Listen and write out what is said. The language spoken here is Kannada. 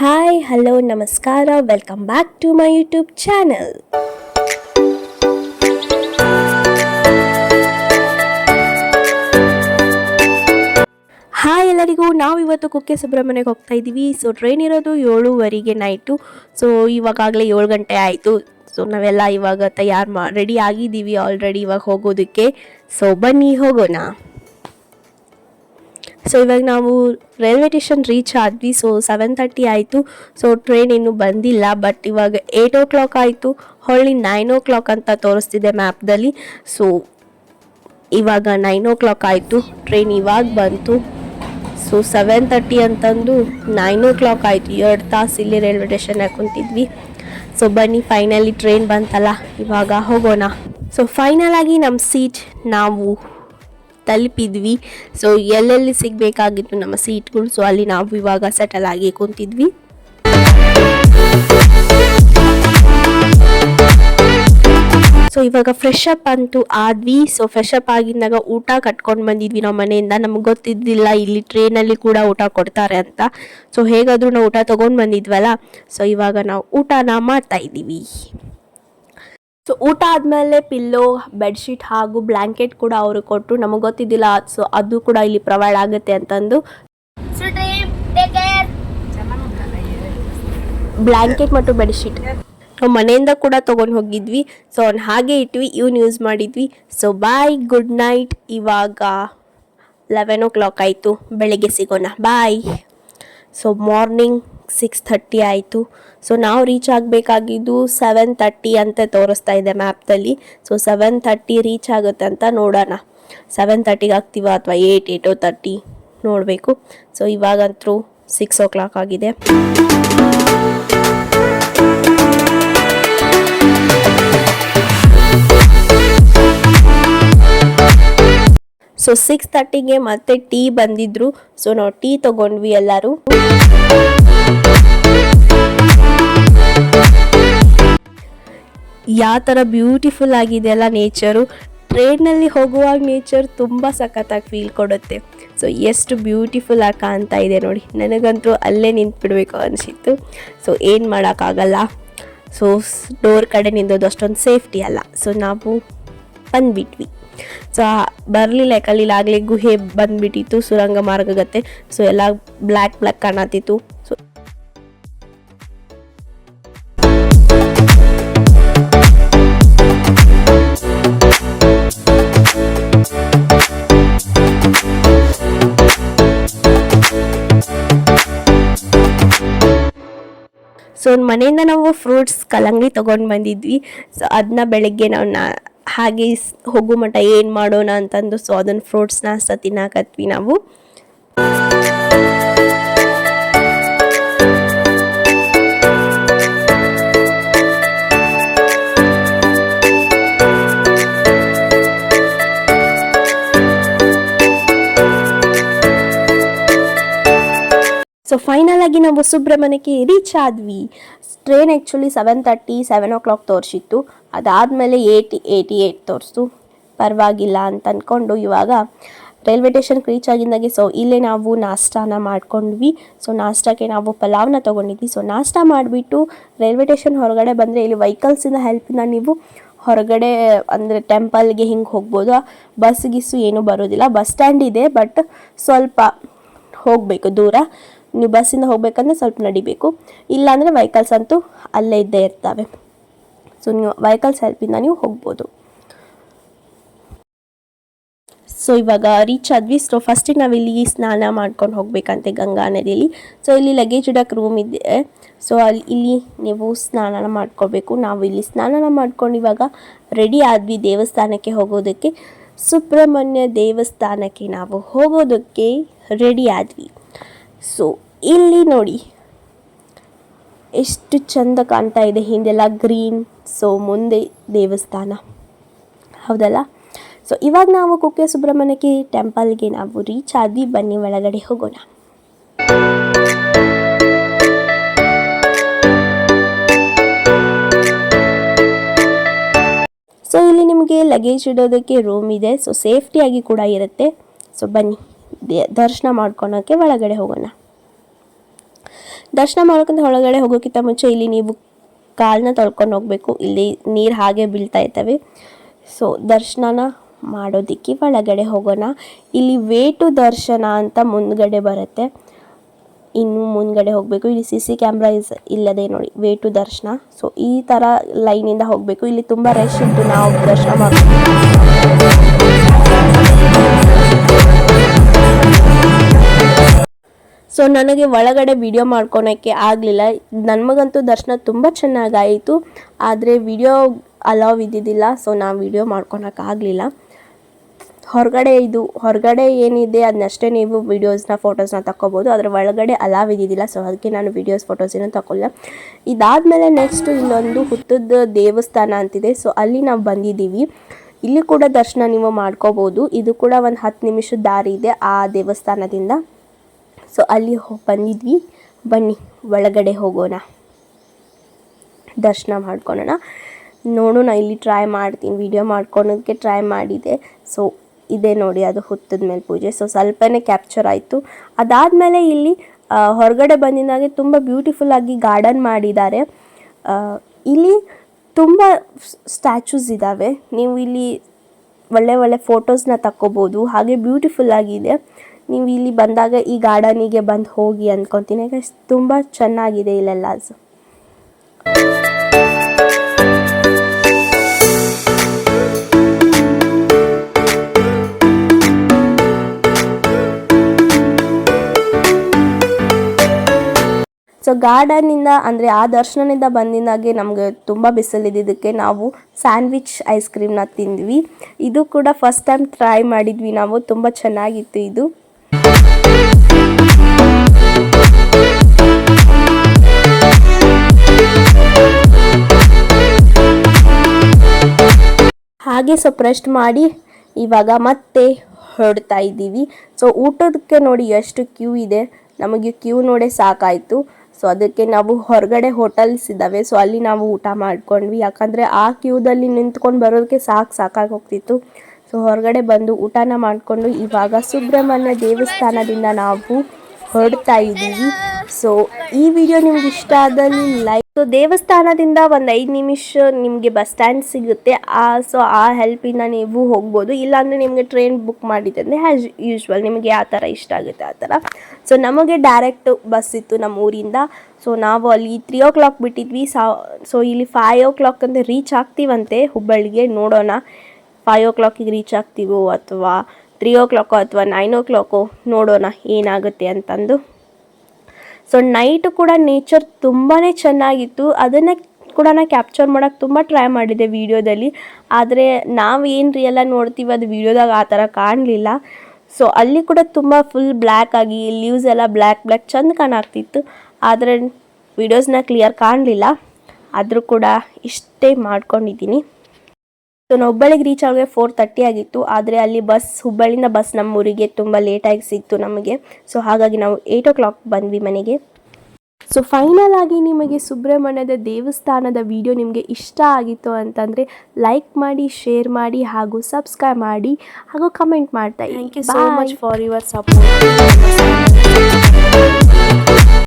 ಹಾಯ್ ಹಲೋ ನಮಸ್ಕಾರ welcome back to my YouTube channel hi ಎಲ್ಲರಿಗೂ, ನಾವು ಇವತ್ತು ಕುಕ್ಕೆ ಸುಬ್ರಹ್ಮಣ್ಯಕ್ಕೆ ಹೋಗ್ತಾ ಇದ್ದೀವಿ. ಸೊ ಟ್ರೈನ್ ಇರೋದು ಏಳುವರೆಗೆ ನೈಟು ಸೊ ಇವಾಗಾಗಲೇ ಏಳು ಗಂಟೆ ಆಯಿತು. ಸೊ ನಾವೆಲ್ಲ ಇವಾಗ ತಯಾರು ಮಾ ರೆಡಿ ಆಗಿದ್ದೀವಿ ಆಲ್ರೆಡಿ ಇವಾಗ ಹೋಗೋದಕ್ಕೆ. ಸೊ ಬನ್ನಿ ಹೋಗೋಣ. ಸೊ ಇವಾಗ ನಾವು ರೈಲ್ವೆ ಸ್ಟೇಷನ್ ರೀಚ್ ಆದ್ವಿ. ಸೊ ಸೆವೆನ್ ತರ್ಟಿ ಆಯಿತು. ಸೊ ಟ್ರೈನ್ ಇನ್ನೂ ಬಂದಿಲ್ಲ ಬಟ್ ಇವಾಗ ಏಯ್ಟ್ ಓ ಕ್ಲಾಕ್ ಆಯಿತು. ಹೊಳ್ಳಿ ನೈನ್ ಓ ಕ್ಲಾಕ್ ಅಂತ ತೋರಿಸ್ತಿದೆ ಮ್ಯಾಪ್ದಲ್ಲಿ ಸೊ ಇವಾಗ ನೈನ್ ಓ ಕ್ಲಾಕ್ ಆಯಿತು. ಟ್ರೈನ್ ಇವಾಗ ಬಂತು. ಸೊ ಸೆವೆನ್ ತರ್ಟಿ ಅಂತಂದು ನೈನ್ ಓ ಕ್ಲಾಕ್ ಆಯಿತು. ಎರಡು ತಾಸು ಇಲ್ಲಿ ರೈಲ್ವೆ ಸ್ಟೇಷನ್ನಾಗ ಕುಂತಿದ್ವಿ. ಸೊ ಬನ್ನಿ ಫೈನಲಿ ಟ್ರೈನ್ ಬಂತಲ್ಲ. ಇವಾಗ ಹೋಗೋಣ. ಸೊ ಫೈನಲ್ ಆಗಿ ನಮ್ಮ ಸೀಟ್ ನಾವು ತಲುಪಿದ್ವಿ. ಸೊ ಎಲ್ಲೆಲ್ಲಿ ಸಿಗಬೇಕಾಗಿತ್ತು ನಮ್ಮ ಸೀಟ್ಗಳು? ಸೊ ಅಲ್ಲಿ ನಾವು ಇವಾಗ ಸೆಟಲ್ ಆಗಿ ಕುಂತಿದ್ವಿ. ಸೊ ಇವಾಗ ಫ್ರೆಶ್ ಅಪ್ ಅಂತೂ ಆದ್ವಿ. ಸೊ ಫ್ರೆಶ್ ಅಪ್ ಆಗಿದ್ದಾಗ ಊಟ ಕಟ್ಕೊಂಡು ಬಂದಿದ್ವಿ ನಾವು ಮನೆಯಿಂದ. ನಮ್ಗೆ ಗೊತ್ತಿದ್ದಿಲ್ಲ ಇಲ್ಲಿ ಟ್ರೈನಲ್ಲಿ ಕೂಡ ಊಟ ಕೊಡ್ತಾರೆ ಅಂತ. ಸೊ ಹೇಗಾದರೂ ನಾವು ಊಟ ತೊಗೊಂಡು ಬಂದಿದ್ವಲ್ಲ? ಸೊ ಇವಾಗ ನಾವು ಊಟನ ಮಾಡ್ತಾ ಇದ್ದೀವಿ. ಊಟ ಆದಮೇಲೆ ಪಿಲ್ಲೋ, ಬೆಡ್ಶೀಟ್ ಹಾಗೂ ಬ್ಲ್ಯಾಂಕೆಟ್ ಕೂಡ ಅವರು ಕೊಟ್ಟರು ನಮಗೆ ಗೊತ್ತಿದ್ದಿಲ್ಲ ಸೊ ಅದು ಕೂಡ ಇಲ್ಲಿ ಪ್ರೊವೈಡ್ ಆಗುತ್ತೆ ಅಂತಂದು. ಬ್ಲ್ಯಾಂಕೆಟ್ ಮತ್ತು ಬೆಡ್ಶೀಟ್. ನಾವು ಮನೆಯಿಂದ ಕೂಡ ತೊಗೊಂಡು ಹೋಗಿದ್ವಿ. ಸೊ ಅವ್ನು ಹಾಗೆ ಇಟ್ವಿ, ಇವ್ನು ಯೂಸ್ ಮಾಡಿದ್ವಿ. ಸೊ ಬಾಯ್ ಗುಡ್ ನೈಟ್ ಇವಾಗ ಲೆವೆನ್ ಓ ಕ್ಲಾಕ್ ಆಯಿತು. ಬೆಳಿಗ್ಗೆ ಸಿಗೋಣ. Bye so morning six thirty ಆಯಿತು. ಸೊ ನಾವು ರೀಚ್ ಆಗಬೇಕಾಗಿದ್ದು ಸೆವೆನ್ ತರ್ಟಿ ಅಂತ ತೋರಿಸ್ತಾ ಇದೆ ಮ್ಯಾಪ್ದಲ್ಲಿ ಸೊ ಸೆವೆನ್ ತರ್ಟಿ ರೀಚ್ ಆಗುತ್ತೆ ಅಂತ ನೋಡೋಣ. ಸೆವೆನ್ ತರ್ಟಿಗೆ ಆಗ್ತೀವ ಅಥವಾ ಏಯ್ಟ್ ಏಯ್ಟ್ ಓ ತರ್ಟಿ ನೋಡಬೇಕು. ಸೊ ಇವಾಗಂತೂ ಸಿಕ್ಸ್ ಓ ಕ್ಲಾಕ್ ಆಗಿದೆ. ಸೊ ಸಿಕ್ಸ್ ಥರ್ಟಿಗೆ ಮತ್ತೆ ಟೀ ಬಂದಿದ್ರು. ಸೊ ನಾವು ಟೀ ತಗೊಂಡ್ವಿ ಎಲ್ಲರೂ. ಯಾವ ಥರ ಬ್ಯೂಟಿಫುಲ್ ಆಗಿದೆ ಅಲ್ಲ ನೇಚರು ಟ್ರೈನಲ್ಲಿ ಹೋಗುವಾಗ ನೇಚರ್ ತುಂಬ ಸಖತ್ತಾಗಿ ಫೀಲ್ ಕೊಡುತ್ತೆ. ಸೊ ಎಷ್ಟು ಬ್ಯೂಟಿಫುಲ್ ಆಗಿ ಕಾಣ್ತಾ ಇದೆ ನೋಡಿ. ನನಗಂತೂ ಅಲ್ಲೇ ನಿಂತ್ಬಿಡ್ಬೇಕು ಅನಿಸಿತ್ತು. ಸೊ ಏನು ಮಾಡೋಕ್ಕಾಗಲ್ಲ. ಸೊ ಡೋರ್ ಕಡೆ ನಿಂದೋದು ಅಷ್ಟೊಂದು ಸೇಫ್ಟಿ ಅಲ್ಲ. ಸೊ ನಾವು ಬಂದ್ಬಿಟ್ವಿ. ಸೊ ಬರಲಿಲ್ಲ ಯಾಕಲ್ಲಿ ಆಗಲೇ ಗುಹೆ ಬಂದ್ಬಿಟ್ಟಿತ್ತು, ಸುರಂಗ ಮಾರ್ಗಗತ್ತೆ. ಸೊ ಎಲ್ಲ ಬ್ಲ್ಯಾಕ್ ಬ್ಲ್ಯಾಕ್ ಕಾಣತಿತ್ತು ಸೊ ಸೊ ಮನೆಯಿಂದ ನಾವು ಫ್ರೂಟ್ಸ್ ಕಲ್ಲಂಗಡಿ ತೊಗೊಂಡು ಬಂದಿದ್ವಿ. ಸೊ ಅದನ್ನ ಬೆಳಗ್ಗೆ ನಾವು ನಾ ಹಾಗೆ ಹೋಗು ಮಟ್ಟ ಏನು ಮಾಡೋಣ ಅಂತಂದು ಸೊ ಅದನ್ನು ಫ್ರೂಟ್ಸ್ನ ಸ ತಿನ್ನಾಕತ್ವಿ ನಾವು. ಸೊ ಫೈನಲ್ ಆಗಿ ನಾವು ಸುಬ್ರಹ್ಮಣ್ಯಕ್ಕೆ ರೀಚ್ ಆದ್ವಿ train actually seven thirty seven o'clock ತೋರಿಸಿತ್ತು. ಅದಾದಮೇಲೆ ಏಯ್ಟಿ ಏಯ್ಟಿ ಏಯ್ಟ್ ತೋರಿಸ್ತು. ಪರವಾಗಿಲ್ಲ ಅಂತ ಅಂದ್ಕೊಂಡು ಇವಾಗ ರೈಲ್ವೆ ಸ್ಟೇಷನ್ಗೆ ರೀಚ್ ಆಗಿದ್ದಾಗೆ ಸೊ ಇಲ್ಲೇ ನಾವು ನಾಷ್ಟಾನ ಮಾಡ್ಕೊಂಡ್ವಿ. ಸೊ ನಾಷ್ಟಕ್ಕೆ ನಾವು ಪಲಾವ್ನ ತೊಗೊಂಡಿದ್ವಿ. ಸೊ ನಾಷ್ಟ ಮಾಡಿಬಿಟ್ಟು ರೈಲ್ವೆ ಸ್ಟೇಷನ್ ಹೊರಗಡೆ ಬಂದರೆ ಇಲ್ಲಿ ವೆಹಿಕಲ್ಸಿಂದ ಹೆಲ್ಪಿಂದ ನೀವು ಹೊರಗಡೆ, ಅಂದರೆ ಟೆಂಪಲ್ಗೆ ಹಿಂಗೆ ಹೋಗ್ಬೋದು ಬಸ್ ಗಿಸ್ಸು ಏನೂ ಬರೋದಿಲ್ಲ. ಬಸ್ ಸ್ಟ್ಯಾಂಡ್ ಇದೆ ಬಟ್ ಸ್ವಲ್ಪ ಹೋಗಬೇಕು ದೂರ. ನೀವು ಬಸ್ಸಿಂದ ಹೋಗ್ಬೇಕಂದ್ರೆ ಸ್ವಲ್ಪ ನಡಿಬೇಕು. ಇಲ್ಲಾಂದರೆ ವೆಹಿಕಲ್ಸ್ ಅಂತೂ ಅಲ್ಲೇ ಇದ್ದೇ ಇರ್ತವೆ. ಸೊ ನೀವು ವೆಹಿಕಲ್ಸ್ ಹೆಲ್ಪಿಂದ ನೀವು ಹೋಗ್ಬೋದು. ಸೊ ಇವಾಗ ರೀಚ್ ಆದ್ವಿ. ಸೊ ಫಸ್ಟಿಗೆ ನಾವು ಇಲ್ಲಿ ಸ್ನಾನ ಮಾಡ್ಕೊಂಡು ಹೋಗ್ಬೇಕಂತೆ ಗಂಗಾ ನದಿಯಲ್ಲಿ. ಸೊ ಇಲ್ಲಿ ಲಗೇಜ್ ಇಡೋಕ್ಕೆ ರೂಮ್ ಇದೆ. ಸೊ ಅಲ್ಲಿ, ಇಲ್ಲಿ ನೀವು ಸ್ನಾನ ಮಾಡ್ಕೋಬೇಕು. ನಾವು ಇಲ್ಲಿ ಸ್ನಾನ ಮಾಡ್ಕೊಂಡು ಇವಾಗ ರೆಡಿ ಆದ್ವಿ ದೇವಸ್ಥಾನಕ್ಕೆ ಹೋಗೋದಕ್ಕೆ. ಸುಬ್ರಹ್ಮಣ್ಯ ದೇವಸ್ಥಾನಕ್ಕೆ ನಾವು ಹೋಗೋದಕ್ಕೆ ರೆಡಿ ಆದ್ವಿ. ಸೊ ಇಲ್ಲಿ ನೋಡಿ. ಎಷ್ಟು ಚಂದ ಕಾಣ್ತಾ ಇದೆ. ಹಿಂದೆಲ್ಲ ಗ್ರೀನ್ ಸೊ ಮುಂದೆ ದೇವಸ್ಥಾನ. ಹೌದಲ್ಲ? ಸೊ ಇವಾಗ ನಾವು ಕುಕ್ಕೆ ಸುಬ್ರಹ್ಮಣ್ಯಕ್ಕೆ ಟೆಂಪಲ್ಗೆ ನಾವು ರೀಚ್ ಆಗಿ ಬನ್ನಿ. ಒಳಗಡೆ ಹೋಗೋಣ. ಸೊ ಇಲ್ಲಿ ನಿಮಗೆ ಲಗೇಜ್ ಇಡೋದಕ್ಕೆ ರೂಮ್ ಇದೆ. ಸೊ ಸೇಫ್ಟಿಯಾಗಿ ಕೂಡ ಇರುತ್ತೆ. ಸೊ ಬನ್ನಿ. ದರ್ಶನ ಮಾಡ್ಕೊಳಕ್ಕೆ ಒಳಗಡೆ ಹೋಗೋಣ. ದರ್ಶನ ಮಾಡ್ಕೊಂಡು ಒಳಗಡೆ ಹೋಗೋಕ್ಕಿಂತ ಮುಂಚೆ ಇಲ್ಲಿ ನೀವು ಕಾಲನ್ನ ತೊಳ್ಕೊಂಡು ಹೋಗಬೇಕು. ಇಲ್ಲಿ ನೀರು ಹಾಗೆ ಬೀಳ್ತಾ ಇರ್ತವೆ ಸೊ ದರ್ಶನನ ಮಾಡೋದಕ್ಕೆ ಒಳಗಡೆ ಹೋಗೋಣ. ಇಲ್ಲಿ ವೇಟು ದರ್ಶನ ಅಂತ ಮುಂದ್ಗಡೆ ಬರುತ್ತೆ. ಇನ್ನು ಮುಂದ್ಗಡೆ ಹೋಗಬೇಕು. ಇಲ್ಲಿ ಸಿ ಸಿ ಕ್ಯಾಮ್ರಾ ಇಸ್ ಇಲ್ಲದೆ ನೋಡಿ ವೇ ಟು ದರ್ಶನ. ಸೊ ಈ ಥರ ಲೈನಿಂದ ಹೋಗಬೇಕು. ಇಲ್ಲಿ ತುಂಬ ರಶ್ ಇತ್ತು. ನಾವು ದರ್ಶನ ಮಾಡ್ತೀವಿ ಸೊ ನನಗೆ ಒಳಗಡೆ ವಿಡಿಯೋ ಮಾಡ್ಕೊಳಕ್ಕೆ ಆಗಲಿಲ್ಲ. ನಮಗಂತೂ ದರ್ಶನ ತುಂಬ ಚೆನ್ನಾಗಾಯಿತು. ಆದರೆ ವಿಡಿಯೋ ಅಲಾವ್ ಇದ್ದಿದ್ದಿಲ್ಲ. ಸೊ ನಾನು ವಿಡಿಯೋ ಮಾಡ್ಕೊಳಕ್ಕಾಗಲಿಲ್ಲ ಹೊರಗಡೆ ಇದು, ಹೊರಗಡೆ ಏನಿದೆ ಅದನ್ನಷ್ಟೇ ನೀವು ವೀಡಿಯೋಸ್ನ ಫೋಟೋಸ್ನ ತಗೋಬೋದು ಅದರ ಒಳಗಡೆ ಅಲಾವ್ ಇದ್ದಿದ್ದಿಲ್ಲ. ಸೊ ಅದಕ್ಕೆ ನಾನು ವೀಡಿಯೋಸ್ ಫೋಟೋಸ್ ಏನೂ ತಗೊಳ್ಳ ಇದಾದಮೇಲೆ ನೆಕ್ಸ್ಟು ಇಲ್ಲೊಂದು ಹುತ್ತದ ದೇವಸ್ಥಾನ ಅಂತಿದೆ. ಸೊ ಅಲ್ಲಿ ನಾವು ಬಂದಿದ್ದೀವಿ. ಇಲ್ಲಿ ಕೂಡ ದರ್ಶನ ನೀವು ಮಾಡ್ಕೋಬೋದು. ಇದು ಕೂಡ ಒಂದು ಹತ್ತು ನಿಮಿಷದ ದಾರಿ ಇದೆ ಆ ದೇವಸ್ಥಾನದಿಂದ. ಸೊ ಅಲ್ಲಿ ಬಂದಿದ್ವಿ. ಬನ್ನಿ, ಒಳಗಡೆ ಹೋಗೋಣ. ದರ್ಶನ ಮಾಡ್ಕೊಳೋಣ. ನೋಡೋಣ ಇಲ್ಲಿ ಟ್ರೈ ಮಾಡ್ತೀನಿ. ವಿಡಿಯೋ ಮಾಡ್ಕೊಳೋದಕ್ಕೆ ಟ್ರೈ ಮಾಡಿದೆ. ಸೊ ಇದೆ ನೋಡಿ, ಅದು ಹುತ್ತದ ಮೇಲೆ ಪೂಜೆ. ಸೊ ಸ್ವಲ್ಪನೇ ಕ್ಯಾಪ್ಚರ್ ಆಯಿತು. ಅದಾದಮೇಲೆ ಇಲ್ಲಿ ಹೊರಗಡೆ ಬಂದಿದ್ದಾಗೆ ತುಂಬ ಬ್ಯೂಟಿಫುಲ್ ಆಗಿ ಗಾರ್ಡನ್ ಮಾಡಿದ್ದಾರೆ. ಇಲ್ಲಿ ತುಂಬ ಸ್ಟ್ಯಾಚೂಸ್ ಇದ್ದಾವೆ ನೀವು ಇಲ್ಲಿ ಒಳ್ಳೆ ಒಳ್ಳೆ ಫೋಟೋಸ್ನ ತಕ್ಕೋಬೋದು. ಹಾಗೆ ಬ್ಯೂಟಿಫುಲ್ ಆಗಿದೆ. ನೀವು ಇಲ್ಲಿ ಬಂದಾಗ ಈ ಗಾರ್ಡನಿಗೆ ಬಂದು ಹೋಗಿ ಅಂದ್ಕೊತೀನಿ ಯಾಕೆ ತುಂಬ ಚೆನ್ನಾಗಿದೆ ಇಲ್ಲೆಲ್ಲ ಸೊ ಗಾರ್ಡನ್ನಿಂದ ಅಂದರೆ ಆ ದರ್ಶನದಿಂದ ಬಂದಿದ್ದಾಗೆ ನಮಗೆ ತುಂಬ ಬಿಸಿಲಿದ್ದಕ್ಕೆ ನಾವು ಸ್ಯಾಂಡ್ವಿಚ್ ಐಸ್ ಕ್ರೀಮ್ನ ತಿಂದ್ವಿ. ಇದು ಕೂಡ ಫಸ್ಟ್ ಟೈಮ್ ಟ್ರೈ ಮಾಡಿದ್ವಿ ನಾವು. ತುಂಬ ಚೆನ್ನಾಗಿತ್ತು ಇದು. ಹಾಗೆ ಸ್ವಲ್ಪ ರೆಸ್ಟ್ ಮಾಡಿ ಇವಾಗ ಮತ್ತೆ ಹೊಡ್ತಾ ಇದ್ದೀವಿ. ಸೊ ಊಟದಕ್ಕೆ ನೋಡಿ ಎಷ್ಟು ಕ್ಯೂ ಇದೆ. ನಮಗೆ ಕ್ಯೂ ನೋಡೆ ಸಾಕಾಯಿತು. ಸೊ ಅದಕ್ಕೆ ನಾವು ಹೊರಗಡೆ ಹೋಟೆಲ್ಸ್ ಇದ್ದಾವೆ. ಸೊ ಅಲ್ಲಿ ನಾವು ಊಟ ಮಾಡ್ಕೊಂಡ್ವಿ. ಯಾಕಂದರೆ ಆ ಕ್ಯೂದಲ್ಲಿ ನಿಂತ್ಕೊಂಡು ಬರೋದಕ್ಕೆ ಸಾಕು ಸಾಕಾಗಿ ಹೋಗ್ತಿತ್ತು. ಸೊ ಹೊರಗಡೆ ಬಂದು ಊಟನ ಮಾಡಿಕೊಂಡು ಇವಾಗ ಸುಬ್ರಹ್ಮಣ್ಯ ದೇವಸ್ಥಾನದಿಂದ ನಾವು ಹೊರಡ್ತಾ ಇದ್ದೀವಿ. ಸೊ ಈ ವಿಡಿಯೋ ನಿಮ್ಗೆ ಇಷ್ಟ ಆದಲ್ಲಿ ಲೈಕ್ ಸೊ ದೇವಸ್ಥಾನದಿಂದ ಒಂದು ಐದು ನಿಮಿಷ ನಿಮಗೆ ಬಸ್ ಸ್ಟ್ಯಾಂಡ್ ಸಿಗುತ್ತೆ. ಆ ಸೊ ಆ ಹೆಲ್ಪಿಂದ ನೀವು ಹೋಗ್ಬೋದು. ಇಲ್ಲಾಂದರೆ ನಿಮಗೆ ಟ್ರೈನ್ ಬುಕ್ ಮಾಡಿದ್ದಂದ್ರೆ ಹ್ಯಾಸ್ ಯೂಶ್ವಲ್ ನಿಮಗೆ ಆ ಥರ ಇಷ್ಟ ಆಗುತ್ತೆ ಆ ಥರ ಸೊ ನಮಗೆ ಡೈರೆಕ್ಟ್ ಬಸ್ ಇತ್ತು ನಮ್ಮ ಊರಿಂದ. ಸೊ ನಾವು ಅಲ್ಲಿ ತ್ರೀ ಓ ಕ್ಲಾಕ್ ಬಿಟ್ಟಿದ್ವಿ. ಸಾ ಸೊ ಇಲ್ಲಿ ಫೈವ್ ಓ ಕ್ಲಾಕ್ ಅಂತ ರೀಚ್ ಆಗ್ತೀವಂತೆ ಹುಬ್ಬಳ್ಳಿಗೆ. ನೋಡೋಣ. ಫೈವ್ ಓ ಕ್ಲಾಕಿಗೆ ರೀಚ್ ಆಗ್ತೀವೋ ಅಥವಾ ತ್ರೀ ಓ ಕ್ಲಾಕೋ ಅಥವಾ ನೈನ್ ಓ ಕ್ಲಾಕೋ ನೋಡೋಣ ಏನಾಗುತ್ತೆ ಅಂತಂದು. ಸೊ ನೈಟು ಕೂಡ ನೇಚರ್ ತುಂಬಾ ಚೆನ್ನಾಗಿತ್ತು. ಅದನ್ನು ಕೂಡ ನಾನು ಕ್ಯಾಪ್ಚರ್ ಮಾಡೋಕ್ಕೆ ತುಂಬ ಟ್ರೈ ಮಾಡಿದೆ ವೀಡಿಯೋದಲ್ಲಿ ಆದರೆ ನಾವು ಏನು ರಿಯಲ್ಲ ನೋಡ್ತೀವಿ ಅದು ವೀಡಿಯೋದಾಗ ಆ ಥರ ಕಾಣಲಿಲ್ಲ. ಸೊ ಅಲ್ಲಿ ಕೂಡ ತುಂಬ ಫುಲ್ ಬ್ಲ್ಯಾಕ್ ಆಗಿ ಲೀವ್ಸ್ ಎಲ್ಲ ಬ್ಲ್ಯಾಕ್ ಬ್ಲ್ಯಾಕ್ ಚಂದ ಕಾಣಾಗ್ತಿತ್ತು. ಆದರೆ ವೀಡಿಯೋಸ್ನ ಕ್ಲಿಯರ್ ಕಾಣಲಿಲ್ಲ. ಆದರೂ ಕೂಡ ಇಷ್ಟೇ ಮಾಡ್ಕೊಂಡಿದ್ದೀನಿ. ಸೊ ನಾವು ಹುಬ್ಬಳ್ಳಿಗೆ ರೀಚ್ ಆಗೋಕೆ ಫೋರ್ ತರ್ಟಿ ಆಗಿತ್ತು. ಆದರೆ ಅಲ್ಲಿ ಬಸ್ ಹುಬ್ಬಳ್ಳಿಯಿಂದ ಬಸ್ ನಮ್ಮೂರಿಗೆ ತುಂಬ ಲೇಟಾಗಿ ಸಿಕ್ತು ನಮಗೆ. ಸೊ ಹಾಗಾಗಿ ನಾವು ಏಯ್ಟ್ ಓ ಕ್ಲಾಕ್ ಬಂದ್ವಿ ಮನೆಗೆ. ಸೊ ಫೈನಲ್ ಆಗಿ ನಿಮಗೆ ಸುಬ್ರಹ್ಮಣ್ಯದ ದೇವಸ್ಥಾನದ ವಿಡಿಯೋ ನಿಮಗೆ ಇಷ್ಟ ಆಗಿತ್ತು ಅಂತಂದರೆ ಲೈಕ್ ಮಾಡಿ ಶೇರ್ ಮಾಡಿ ಹಾಗೂ ಸಬ್ಸ್ಕ್ರೈಬ್ ಮಾಡಿ ಹಾಗೂ ಕಮೆಂಟ್ ಮಾಡ್ತಾ thank you so much for your support